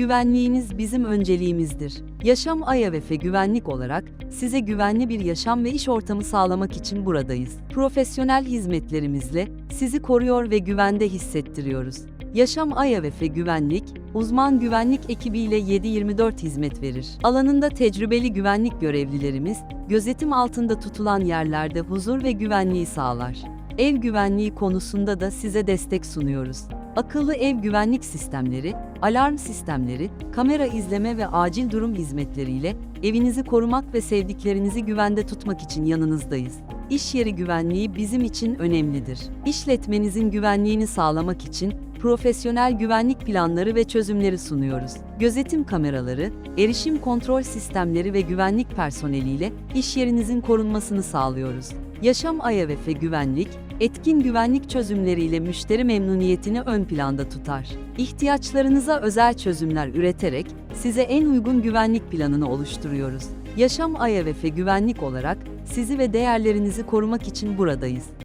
Güvenliğiniz bizim önceliğimizdir. Yaşam AYVF Güvenlik olarak size güvenli bir yaşam ve iş ortamı sağlamak için buradayız. Profesyonel hizmetlerimizle sizi koruyor ve güvende hissettiriyoruz. Yaşam AYVF Güvenlik, uzman güvenlik ekibiyle 7/24 hizmet verir. Alanında tecrübeli güvenlik görevlilerimiz, gözetim altında tutulan yerlerde huzur ve güvenliği sağlar. Ev güvenliği konusunda da size destek sunuyoruz. Akıllı ev güvenlik sistemleri, alarm sistemleri, kamera izleme ve acil durum hizmetleriyle evinizi korumak ve sevdiklerinizi güvende tutmak için yanınızdayız. İş yeri güvenliği bizim için önemlidir. İşletmenizin güvenliğini sağlamak için profesyonel güvenlik planları ve çözümleri sunuyoruz. Gözetim kameraları, erişim kontrol sistemleri ve güvenlik personeliyle iş yerinizin korunmasını sağlıyoruz. Yaşam AYVF Güvenlik, etkin güvenlik çözümleriyle müşteri memnuniyetini ön planda tutar. İhtiyaçlarınıza özel çözümler üreterek size en uygun güvenlik planını oluşturuyoruz. Yaşam AYVF Güvenlik olarak sizi ve değerlerinizi korumak için buradayız.